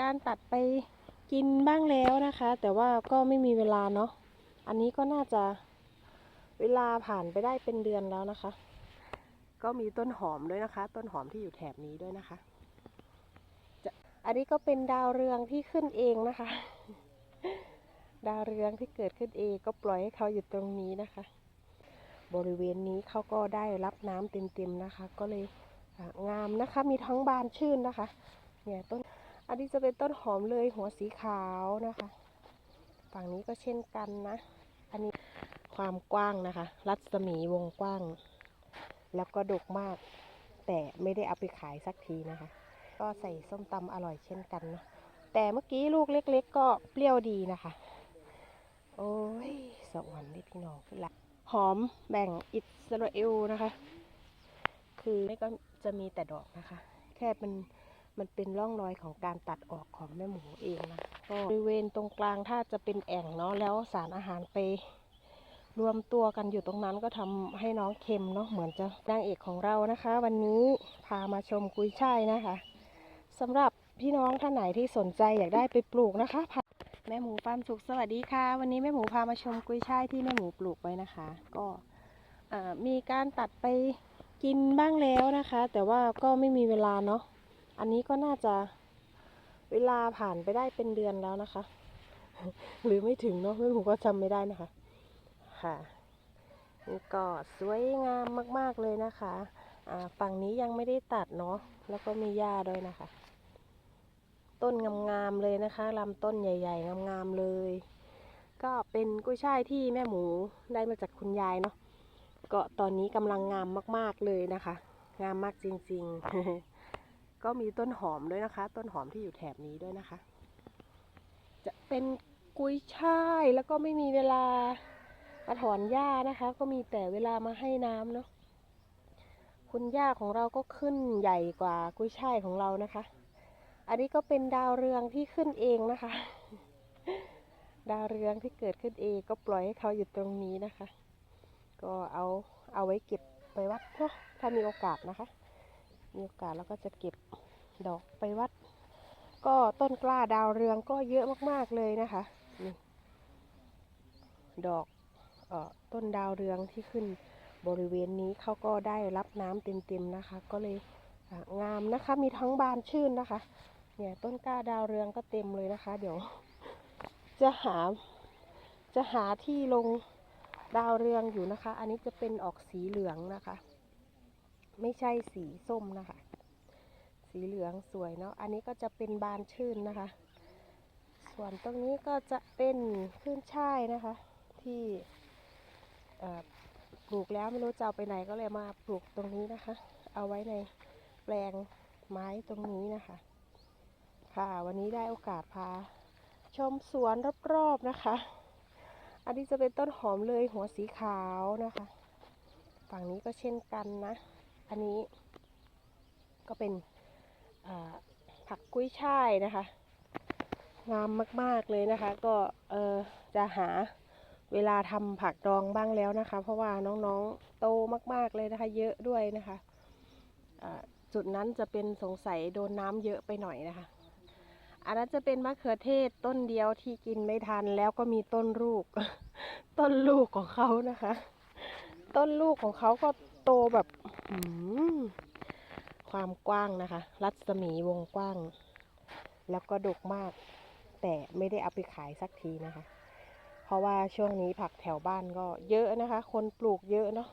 การตัดไปกินบ้างแล้วนะคะ แต่ว่าก็ไม่มีเวลาเนาะอันนี้ก็น่าจะเวลาผ่านไปได้เป็นเดือนแล้วนะคะ ก็มีต้นหอมด้วยนะคะ ต้นหอมที่อยู่แถบนี้ด้วยนะคะะอันนี้ก็เป็นดาวเรืองที่ขึ้นเองนะคะ ดาวเรืองที่เกิดขึ้นเองก็ปล่อยให้เขาอยู่ตรงนี้นะคะ บริเวณนี้เขาก็ได้รับน้ำเต็มๆนะคะ ก็เลยงามนะคะ มีทั้งบานชื่นนะคะ เนี่ยต้น อันนี้จะเป็นต้นหอมเลยหัวสีขาวนะคะ ฝั่งนี้ก็เช่นกันนะ อันนี้ความกว้างนะคะ รัศมีวงกว้าง แล้วก็ดกมาก แต่ไม่ได้เอาไปขายสักทีนะคะ ก็ใส่ส้มตำอร่อยเช่นกันนะแต่เมื่อกี้ลูกเล็ก ๆ ก็เปรี้ยวดีนะคะ โอ้ยสวรรค์นี่พี่น้องขึ้นละหอมแบ่งอิสราเอลนะคะ คือไม่ก็จะมีแต่ดอกนะคะ แค่เป็น มันเป็นร่องรอยของการตัดออกของแม่หมูเองนะก็บริเวณตรงกลางถ้าจะเป็นแอ่งเนาะแล้วสารอาหารไป รวมตัวกันอยู่ตรงนั้นก็ทำให้น้องเค็มเนาะเหมือนจะนางเอกของเรานะคะ วันนี้พามาชมกุยช่ายนะคะสำหรับพี่น้องท่านไหนที่สนใจอยากได้ไปปลูกนะคะพาแม่หมูฟาร์มสุขสวัสดีค่ะ วันนี้แม่หมูพามาชมกุยช่ายที่แม่หมูปลูกไว้นะคะ ก็มีการตัดไปกินบ้างแล้วนะคะ แต่ว่าก็ไม่มีเวลาเนาะ อันนี้ก็น่าจะเวลาผ่านไปได้เป็นเดือนแล้วนะคะ หรือไม่ถึงเนาะไม่ผมก็จำไม่ได้นะคะ ค่ะนี่ก็สวยงามมาก ๆเลยนะคะอ่าฝั่งนี้ยังไม่ได้ตัดเนาะแล้วก็มีหญ้าด้วยนะคะ ต้นงามๆเลยนะคะลำต้นใหญ่ ๆ งามๆเลย ก็เป็นกุ้ยช่ายที่แม่หมูได้มาจากคุณยายเนาะก็ตอนนี้กำลังงามมาก ๆเลยนะคะ งามมากจริง ๆ ก็มีต้นหอมด้วยนะคะ ต้นหอมที่อยู่แถบนี้ด้วยนะคะ จะเป็นกุยช่ายแล้วก็ไม่มีเวลามาถอนหญ้านะคะ ก็มีแต่เวลามาให้น้ำเนาะคุณหญ้าของเราก็ขึ้นใหญ่กว่ากุยช่ายของเรานะคะ อันนี้ก็เป็นดาวเรืองที่ขึ้นเองนะคะ ดาวเรืองที่เกิดขึ้นเองก็ปล่อยให้เขาอยู่ตรงนี้นะคะ ก็เอาเอาไว้เก็บไปวัดเนาะถ้ามีโอกาสนะคะ มีโอกาสแล้วก็จะเก็บดอกไปวัด ก็ต้นกล้าดาวเรืองก็เยอะมากๆเลยนะคะนี่ดอกออต้นดาวเรืองที่ขึ้นบริเวณนี้เขาก็ได้รับน้ำเต็มๆนะคะ ก็เลยงามนะคะมีทั้งบานชื่นนะคะ เนี่ยต้นกล้าดาวเรืองก็เต็มเลยนะคะ เดี๋ยว จะหาจะหาที่ลงดาวเรืองอยู่นะคะ อันนี้จะเป็นออกสีเหลืองนะคะ ไม่ใช่สีส้มนะคะ สีเหลืองสวยเนาะ อันนี้ก็จะเป็นบานชื่นนะคะ ส่วนตรงนี้ก็จะเป็นขึ้นช่ายนะคะ ที่ปลูกแล้วไม่รู้จะเอาไปไหนก็เลยมาปลูกตรงนี้นะคะ เอาไว้ในแปลงไม้ตรงนี้นะคะ ค่ะ วันนี้ได้โอกาสพา ชมสวนรอบๆนะคะ อันนี้จะเป็นต้นหอมเลยหัวสีขาวนะคะ ฝั่งนี้ก็เช่นกันนะ อันนี้ ก็เป็นผักกุ้ยช่ายนะคะงามมาก ๆ เลยนะคะ ก็เออจะหาเวลาทำผักดองบ้างแล้วนะคะ เพราะว่าน้องๆโตมาก ๆ เลยนะคะ เยอะด้วยนะคะจุดนั้นจะเป็นสงสัยโดนน้ำเยอะไปหน่อยนะคะ อันนั้นจะเป็นมะเขือเทศต้นเดียวที่กินไม่ทันแล้วก็มีต้นลูก ต้นลูกของเขานะคะ ต้นลูกของเขาก็โตแบบ ความกว้างนะคะ รัศมีวงกว้าง แล้วก็ดกมาก แต่ไม่ได้เอาไปขายสักทีนะคะ เพราะว่าช่วงนี้ผักแถวบ้านก็เยอะนะคะ คนปลูกเยอะเนาะ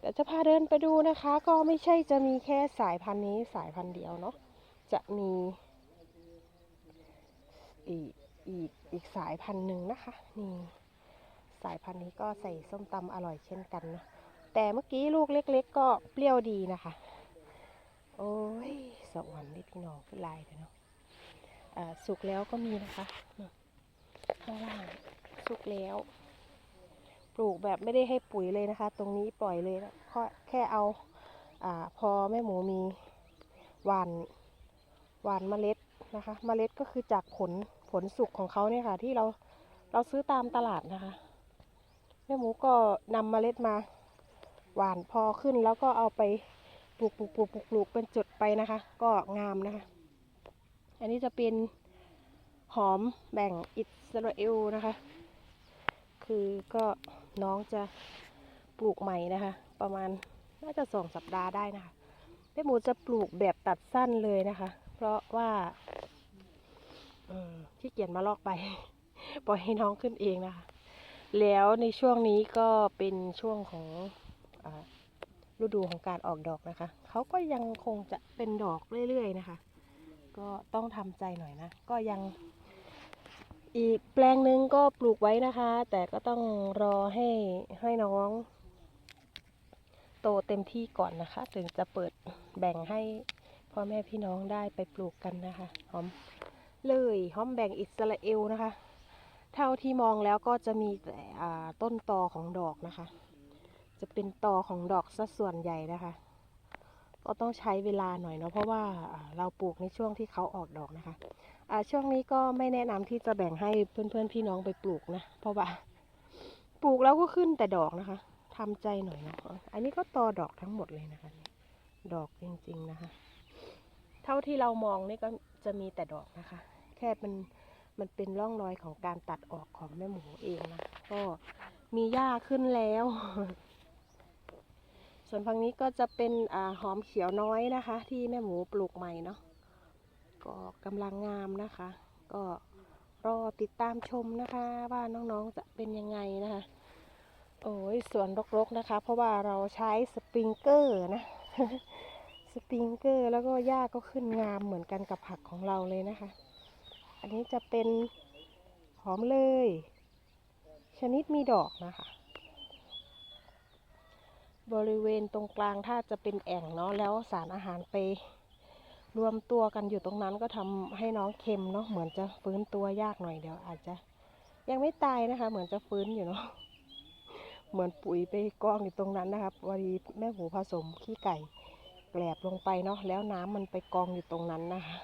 แต่จะพาเดินไปดูนะคะ ก็ไม่ใช่จะมีแค่สายพันธุ์นี้สายพันธุ์เดียวเนาะจะมีอีกอีกอีกสายพันธุ์หนึ่งนะคะนี่สายพันธุ์นี้ก็ใส่ส้มตำอร่อยเช่นกันเนาะ แต่เมื่อกี้ลูกเล็ก ๆ ก็เปรี้ยวดีนะคะ โอ้ยสวรรค์นี่พี่น้องขึ้นลายเลยเนาะอ่าสุกแล้วก็มีนะคะข้างล่างสุกแล้ว ปลูกแบบไม่ได้ให้ปุ๋ยเลยนะคะ ตรงนี้ปล่อยเลยนะแค่แค่เอาอ่าพอแม่หมูมีหวานหวานเมล็ดนะคะเมล็ดก็คือจากผลผลสุกของเขาเนี่ยค่ะ ที่เราเราซื้อตามตลาดนะคะแม่หมูก็นำเมล็ดมา หวานพอขึ้นแล้วก็เอาไปปลูกปลูกปลูกปลูกปลูกเป็นจุดไปนะคะ ก็งามนะคะ อันนี้จะเป็นหอมแบ่งอิสราเอลนะคะ คือก็น้องจะปลูกใหม่นะคะ ประมาณน่าจะสองสัปดาห์ได้นะคะแม่หมูจะปลูกแบบตัดสั้นเลยนะคะ เพราะว่าเออขี้เกียจมาลอกไปปล่อยให้น้องขึ้นเองนะคะ แล้วในช่วงนี้ก็เป็นช่วงของ ฤดูของการออกดอกนะคะ เขาก็ยังคงจะเป็นดอกเรื่อยๆนะคะ ก็ต้องทำใจหน่อยนะ ก็ยังอีกแปลงหนึ่งก็ปลูกไว้นะคะ แต่ก็ต้องรอให้ให้น้อง โตเต็มที่ก่อนนะคะ ถึงจะเปิดแบ่งให้พ่อแม่พี่น้องได้ไปปลูกกันนะคะ หอมเลยหอมแบ่งอิสราเอลนะคะ เท่าที่มองแล้วก็จะมีแต่ต้นตอของดอกนะคะ จะเป็นตอของดอกซะส่วนใหญ่นะคะ ก็ต้องใช้เวลาหน่อยเนาะเพราะว่าเราปลูกในช่วงที่เขาออกดอกนะคะอ่าช่วงนี้ก็ไม่แนะนำที่จะแบ่งให้เพื่อนๆพี่น้องไปปลูกนะ เพราะว่าปลูกแล้วก็ขึ้นแต่ดอกนะคะทำใจหน่อยนะอันนี้ก็ตอดอกทั้งหมดเลยนะคะ ดอกจริงๆนะคะ เท่าที่เรามองนี่ก็จะมีแต่ดอกนะคะ แค่มันมันเป็นร่องรอยของการตัดออกของแม่หมูเองนะก็มีหญ้าขึ้นแล้ว ส่วนฝั่งนี้ก็จะเป็นอหอมเขียวน้อยนะคะ ที่แม่หมูปลูกใหม่เนาะก็กำลังงามนะคะ ก็รอติดตามชมนะคะ ว่าน้องๆจะเป็นยังไงนะคะ โอ้ยสวนรกๆนะคะ เพราะว่าเราใช้สปริงเกอร์นะสปริงเกอร์แล้วก็หญ้าก็ขึ้นงามเหมือนกันกับผักของเราเลยนะคะ อันนี้จะเป็นหอมเลย ชนิดมีดอกนะคะ บริเวณตรงกลางถ้าจะเป็นแอ่งเนาะแล้วสารอาหารไป รวมตัวกันอยู่ตรงนั้นก็ทำให้น้องเค็มเนาะเหมือนจะฟื้นตัวยากหน่อยเดี๋ยวอาจจะ ยังไม่ตายนะคะ เหมือนจะฟื้นอยู่เนาะเหมือนปุ๋ยไปกองอยู่ตรงนั้นนะครับวันนี้แม่หูผสมขี้ไก่แกลบลงไปเนาะแล้วน้ำมันไปกองอยู่ตรงนั้นนะคะ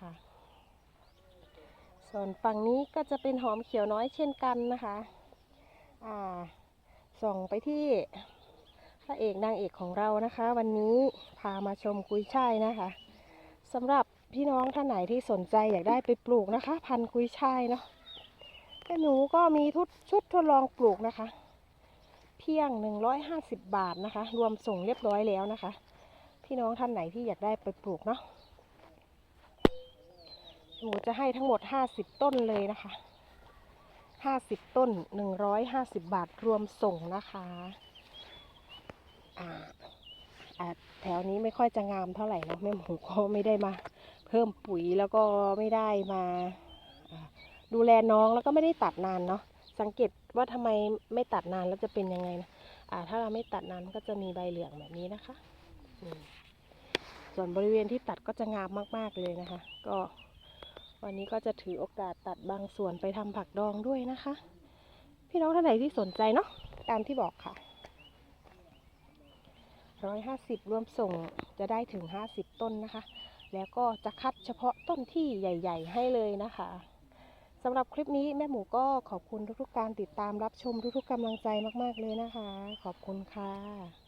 ค่ะ ส่วนฝั่งนี้ก็จะเป็นหอมเขียวน้อยเช่นกันนะคะ อ่า ส่องไปที่พระเอกนางเอกของเรานะคะ วันนี้พามาชมกุยช่ายนะคะสำหรับพี่น้องท่านไหนที่สนใจอยากได้ไปปลูกนะคะ พันธุ์กุยช่ายเนาะแม่หนูก็มีทุกชุดทดลองปลูกนะคะ เพียง 150 บาทนะคะ รวมส่งเรียบร้อยแล้วนะคะ พี่น้องท่านไหนที่อยากได้ไปปลูกเนาะหนูจะให้ทั้งหมด 50 ต้นเลยนะคะ 50 ต้น 150 บาทรวมส่งนะคะอ่าแถวนี้ไม่ค่อยจะงามเท่าไหร่นะแม่หมูก็ไม่ได้มาเพิ่มปุ๋ยแล้วก็ไม่ได้มาดูแลน้องแล้วก็ไม่ได้ตัดนานเนาะสังเกตว่าทำไมไม่ตัดนานแล้วจะเป็นยังไงนะอ่าถ้าเราไม่ตัดนานมันก็จะมีใบเหลืองแบบนี้นะคะ ส่วนบริเวณที่ตัดก็จะงามมาก ๆเลยนะคะ ก็ วันนี้ก็จะถือโอกาสตัดบางส่วนไปทำผักดองด้วยนะคะ พี่น้องท่านไหนที่สนใจเนาะตามที่บอกค่ะร้อยห้าสิบรวมส่งจะได้ถึงห้าสิบต้นนะคะ แล้วก็จะคัดเฉพาะต้นที่ใหญ่ ๆ ให้เลยนะคะสำหรับคลิปนี้แม่หมูก็ขอบคุณทุกๆการติดตามรับชมทุกๆกำลังใจมากๆเลยนะคะ ขอบคุณค่ะ